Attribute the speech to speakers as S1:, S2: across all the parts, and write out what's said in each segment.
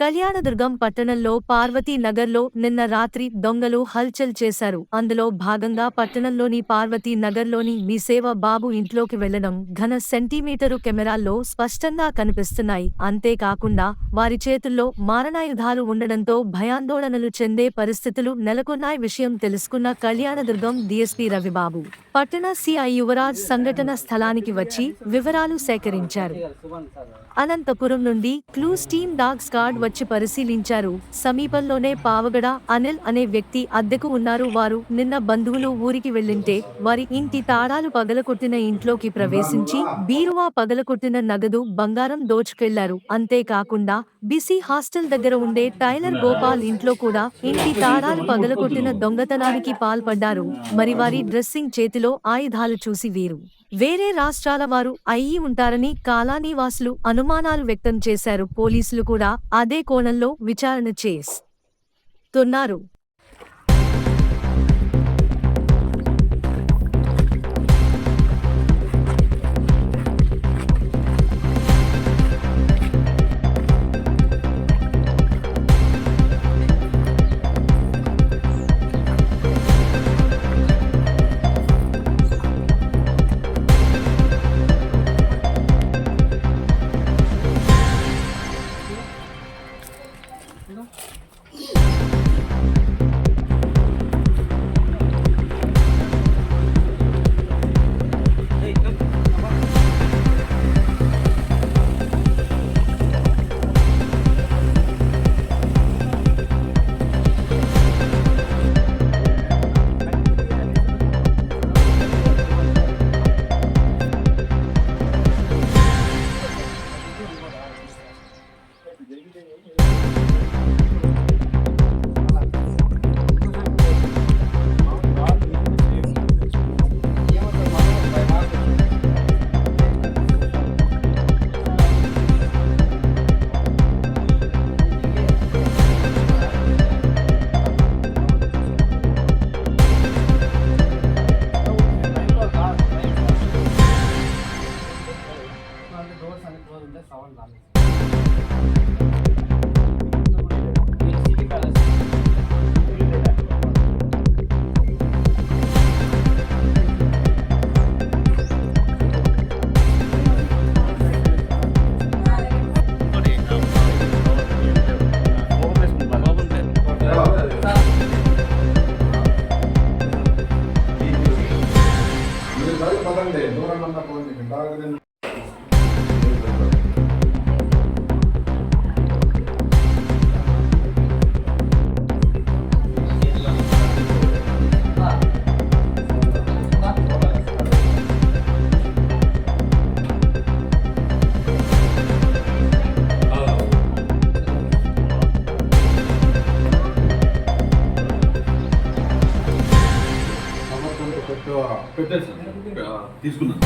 S1: కళ్యాణదుర్గం పట్టణంలో పార్వతీ నగర్లో నిన్న రాత్రి దొంగలు హల్చల్ చేశారు. అందులో భాగంగా పట్టణంలోని పార్వతీ నగర్లోని మీ సేవ బాబు ఇంట్లోకి వెళ్ళడం ఘన సెంటీమీటరు కెమెరాల్లో స్పష్టంగా కనిపిస్తున్నాయి. అంతేకాకుండా వారి చేతుల్లో మారణాయుధాలు ఉండడంతో భయాందోళనలు చెందే పరిస్థితులు నెలకొన్నాయి విషయం తెలుసుకున్న కళ్యాణదుర్గం డీఎస్పీ రవిబాబు. పట్టణ సిఐ యువరాజ్ సంఘటన స్థలానికి వచ్చి వివరాలు సేకరించారు. అనంతపురం నుండి క్లూస్ టీమ్ డాగ్ స్కాడ్ వచ్చి పరిశీలించారు. సమీపంలోనే పావగడ అనిల్ అనే వ్యక్తి అద్దెకు ఉన్నారు. వారు నిన్న బంధువులు ఊరికి వెళ్ళింటే వారి ఇంటి తాళాలు పగలకొట్టిన ఇంట్లోకి ప్రవేశించి బీరువా పగలకొట్టిన నగదు బంగారం దోచుకెళ్ళారు. అంతేకాకుండా బిసి హాస్టల్ దగ్గర ఉండే టైలర్ గోపాల్ ఇంట్లో కూడా ఇంటి తాళాలు పగలకొట్టిన దొంగతనానికి పాల్పడ్డారు. మరి వారి డ్రెస్సింగ్ చేతిలో ఆయుధాలు చూసి వీరు వేరే రాష్ట్రాల వారు అయ్యి ఉంటారని కాలానీవాసులు అనుమానాలు వ్యక్తం చేశారు. పోలీసులు కూడా అదే కోణంలో విచారణ చేస్తున్నారు
S2: করলাম తీసుకున్నాను.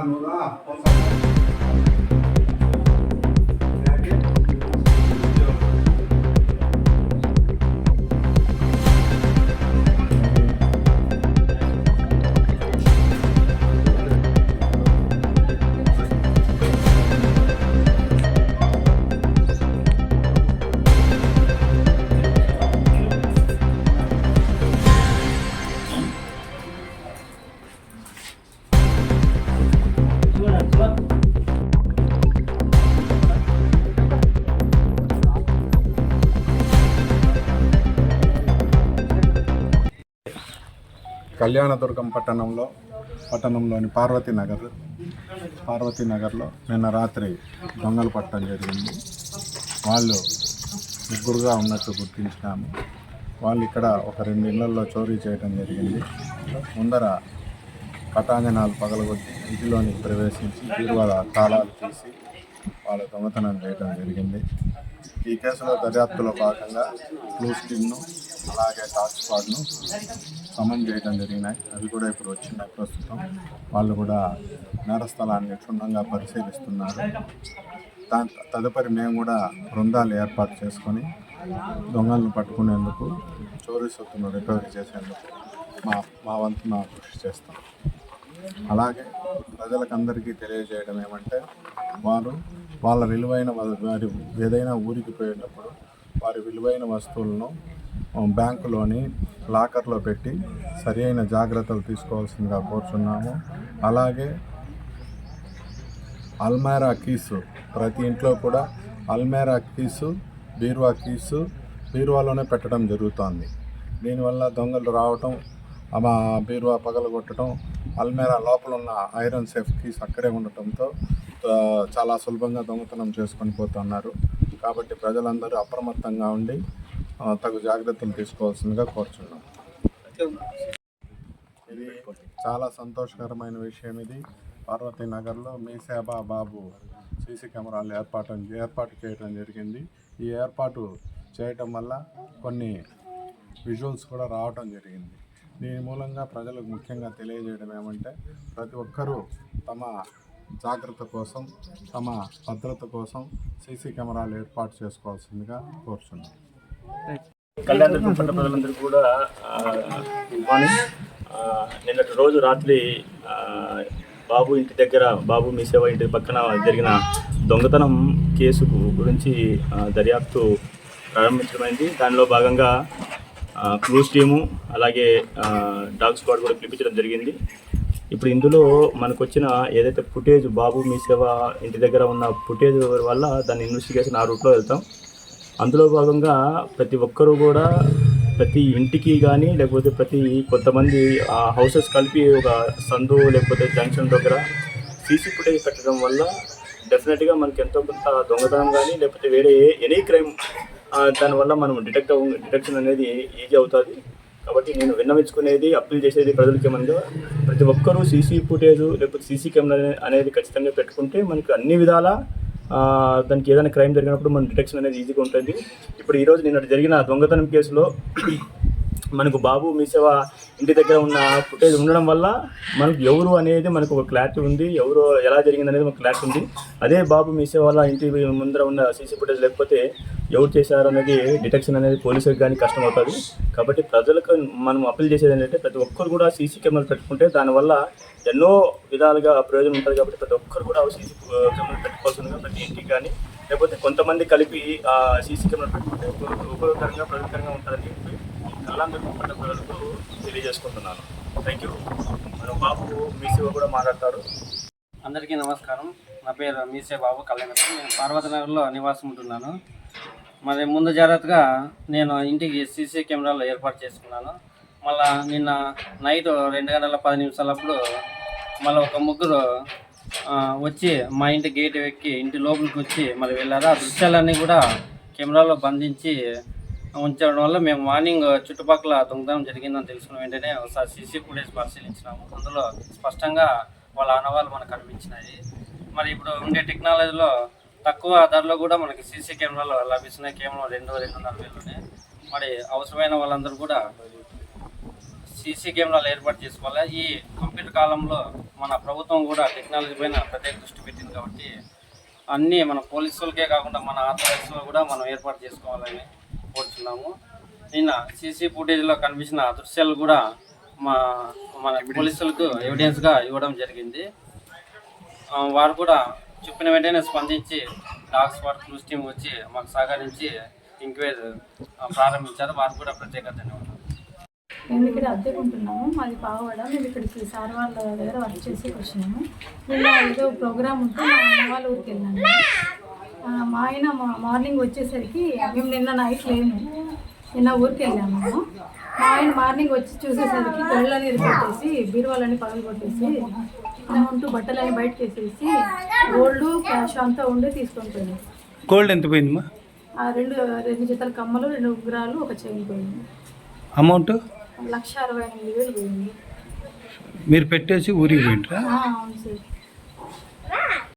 S3: ನೂರ
S2: కళ్యాణదుర్గం పట్టణంలో పట్టణంలోని పార్వతీ నగర్ పార్వతీ నగర్లో నిన్న రాత్రి దొంగలు పట్టడం జరిగింది. వాళ్ళు ముగ్గురుగా ఉన్నట్టు గుర్తించినాము. వాళ్ళు ఇక్కడ ఒక రెండు ఇళ్ళలో చోరీ చేయడం జరిగింది. ముందర పటాంజనాలు పగలగొట్టి ఇంటిలోనికి ప్రవేశించి బీరువాల తాళాలు తీసి వాళ్ళ దొంగతనం చేయడం జరిగింది. ఈ కేసులో దర్యాప్తులో భాగంగా క్లూస్ టీమ్ను అలాగే టాస్క్ స్క్వాడ్ను సమన్ చేయడం జరిగినాయి. అవి కూడా ఇప్పుడు వచ్చినాయి ప్రస్తుతం. వాళ్ళు కూడా నేరస్థలాన్ని క్షుణ్ణంగా పరిశీలిస్తున్నారు. దాని తదుపరి మేము కూడా బృందాలు ఏర్పాటు చేసుకొని దొంగలను పట్టుకునేందుకు చోరీ సొత్తును రికవరీ చేసేందుకు మా మా వంతు మా కృషి చేస్తాం. అలాగే ప్రజలకందరికీ తెలియజేయడం ఏమంటే వారు వాళ్ళ విలువైన వారి ఏదైనా ఊరికి పోయేటప్పుడు వారి విలువైన వస్తువులను బ్యాంకులోని లాకర్లో పెట్టి సరి అయిన జాగ్రత్తలు తీసుకోవాల్సిందిగా కోరుచున్నాము. అలాగే అల్మేరా కీసు ప్రతి ఇంట్లో కూడా అల్మేరా కీసు బీరువా కీసు బీరువాలోనే పెట్టడం జరుగుతోంది. దీనివల్ల దొంగలు రావటం మా బీరువా పగలగొట్టడం అల్మేరా లోపల ఉన్న ఐరన్ సేఫ్ కీస్ అక్కడే ఉండటంతో చాలా సులభంగా దొంగతనం చేసుకొని పోతున్నారు. కాబట్టి ప్రజలందరూ అప్రమత్తంగా ఉండి తగు జాగ్రత్తలు తీసుకోవాల్సిందిగా కోరుచున్నాం. ఇది చాలా సంతోషకరమైన విషయం ఇది. పార్వతీ నగర్లో మీ సేబా బాబు సీసీ కెమెరాలు ఏర్పాటు ఏర్పాటు చేయడం జరిగింది. ఈ ఏర్పాటు చేయటం వల్ల కొన్ని విజువల్స్ కూడా రావటం జరిగింది. దీని మూలంగా ప్రజలకు ముఖ్యంగా తెలియజేయడం ఏమంటే ప్రతి ఒక్కరూ తమ జాగ్రత్త కోసం తమ భద్రత కోసం సీసీ కెమెరాలు ఏర్పాటు చేసుకోవాల్సిందిగా కోరుచున్నాం.
S4: కళ్యాణ పట్ల ప్రజలందరికీ కూడా గుడ్ మార్నింగ్. నిన్నటి రోజు రాత్రి బాబు ఇంటి దగ్గర బాబు మీ సేవ ఇంటి పక్కన జరిగిన దొంగతనం కేసు గురించి దర్యాప్తు ప్రారంభించడమైంది. దానిలో భాగంగా క్లూస్ టీము అలాగే డాగ్ స్క్వాడ్ కూడా పిలిపించడం జరిగింది. ఇప్పుడు ఇందులో మనకు వచ్చిన ఏదైతే ఫుటేజ్ బాబు మీ సేవ ఇంటి దగ్గర ఉన్న ఫుటేజ్ వల్ల దాని ఇన్వెస్టిగేషన్ ఆ రూట్లో వెళ్తాం. అందులో భాగంగా ప్రతి ఒక్కరూ కూడా ప్రతి ఇంటికి కానీ లేకపోతే ప్రతి కొంతమంది ఆ హౌసెస్ కలిపి ఒక సందు లేకపోతే జంక్షన్ దగ్గర సీసీ ఫుటేజ్ పెట్టడం వల్ల డెఫినెట్గా మనకి ఎంతో కొంత దొంగతనం కానీ లేకపోతే వేరే ఎనీ క్రైమ్ దానివల్ల మనం డిటెక్ట్ డిటెక్షన్ అనేది ఈజీ అవుతుంది. కాబట్టి నేను విన్నవించుకునేది అప్పీల్ చేసేది ప్రజలకి ఏమనగా ప్రతి ఒక్కరూ సీసీ ఫుటేజ్ లేకపోతే సీసీ కెమెరా అనేది ఖచ్చితంగా పెట్టుకుంటే మనకు అన్ని విధాలా దానికి ఏదైనా క్రైమ్ జరిగినప్పుడు మన డిటెక్షన్ అనేది ఈజీగా ఉంటుంది. ఇప్పుడు ఈరోజు నిన్న జరిగిన దొంగతనం కేసులో మనకు బాబు మీసేవ ఇంటి దగ్గర ఉన్న ఫుటేజ్ ఉండడం వల్ల మనకు ఎవరు అనేది మనకు ఒక క్లారిటీ ఉంది. ఎవరు ఎలా జరిగింది అనేది మనకు క్లారిటీ ఉంది. అదే బాబు మీసేవ వాళ్ళ ఇంటి ముందర ఉన్న సీసీ ఫుటేజ్ లేకపోతే ఎవరు చేశారు అనేది డిటెక్షన్ అనేది పోలీసులకు కానీ కష్టం అవుతుంది. కాబట్టి ప్రజలకు మనం అప్పీల్ చేసేది ఏంటంటే ప్రతి ఒక్కరు కూడా సీసీ కెమెరాలు పెట్టుకుంటే దానివల్ల ఎన్నో విధాలుగా ప్రయోజనం ఉంటుంది కాబట్టి ప్రతి ఒక్కరు కూడా సీసీ కెమెరాలు పెట్టుకోవాల్సిందిగా ప్రతి ఇంటికి కానీ లేకపోతే కొంతమంది కలిపి ఆ సీసీ కెమెరా పెట్టుకుంటే ఉపయోగకరంగా ప్రయోజనకరంగా ఉంటుందని చెప్పి కళ్ళందరూ పట్ల ప్రజలకు తెలియజేసుకుంటున్నాను. థ్యాంక్ యూ మన బాబు మీ కూడా మాట్లాడతారు
S5: అందరికీ నమస్కారం. నా పేరు మీసే బాబు కళ్యాణ్. నేను పార్వతనగర్లో నివాసం ఉంటున్నాను. మరి ముందు జాగ్రత్తగా నేను ఇంటికి సీసీ కెమెరాలు ఏర్పాటు చేసుకున్నాను. మళ్ళా నిన్న నైట్ రెండు గంటల పది నిమిషాలప్పుడు మళ్ళీ ఒక ముగ్గురు వచ్చి మా ఇంటి గేట్ ఎక్కి ఇంటి లోపలికి వచ్చి మరి వెళ్ళారు. ఆ దృశ్యాలన్నీ కూడా కెమెరాలో బంధించి ఉంచడం వల్ల మేము మార్నింగ్ చుట్టుపక్కల దొంగతనం జరిగిందని తెలుసుకున్న వెంటనే ఒకసారి సీసీ ఫుటేజ్ పరిశీలించినాము. అందులో స్పష్టంగా వాళ్ళ ఆనవాళ్ళు మనకు కనిపించినాయి. మరి ఇప్పుడు ఉండే టెక్నాలజీలో తక్కువ ధరలో కూడా మనకి సీసీ కెమెరాలు లభిస్తున్నాయి కేవలం రెండు రెండున్నర వేలునే మరి అవసరమైన వాళ్ళందరూ కూడా సీసీ కెమెరాలు ఏర్పాటు చేసుకోవాలి. ఈ కంప్యూటర్ కాలంలో మన ప్రభుత్వం కూడా టెక్నాలజీ పైన ప్రత్యేక దృష్టి పెట్టింది కాబట్టి అన్నీ మన పోలీసులకే కాకుండా మన ఆథరైజ్లో కూడా మనం ఏర్పాటు చేసుకోవాలని కోరుతున్నాము నిన్న సీసీ ఫుటేజ్లో కనిపించిన దృశ్యాలు కూడా మా మన పోలీసులకు ఎవిడెన్స్గా ఇవ్వడం జరిగింది. వారు కూడా చెప్పిన వెంటనే స్పందించి డాగ్ స్పాట్ క్లూస్ టీం వచ్చి మాకు సహకరించి ఎంక్వైరీ ప్రారంభించారు. వారు కూడా ప్రత్యేక ధన్యవాదాలు.
S6: మేము ఇక్కడ అద్దెకుంటున్నాము మాది పావడ మేము ఇక్కడికి సార్ వాళ్ళ దగ్గర వర్క్ చేసి వచ్చినాము. నిన్న ఏదో ప్రోగ్రామ్ ఉంటే మా అమ్మ వాళ్ళ ఊరికి వెళ్ళాను. మా ఆయన మా- మార్నింగ్ వచ్చేసరికి మేము నిన్న నైట్ లేము. నిన్న ఊరికి వెళ్ళాము మా ఆయన మార్నింగ్ వచ్చి చూసేసరికి కళ్ళని కొట్టేసి బీరువాలని పగలు కొట్టేసి ఉంటూ బట్టలని బయటకు వేసేసి గోల్డ్ క్యాష్ అంతా ఉండే తీసుకొని పోయింది
S7: గోల్డ్ ఎంత పోయిందమ్మా?
S6: ఆ రెండు రెండు జతల కమ్మలు రెండు ఉంగరాలు ఒక చైన్ పోయింది.
S7: అమౌంట్?
S6: లక్ష అరవై ఎనిమిది వేలు పోయింది.
S7: మీరు పెట్టేసి ఊరికి పోయింటారా
S6: అవును సార్.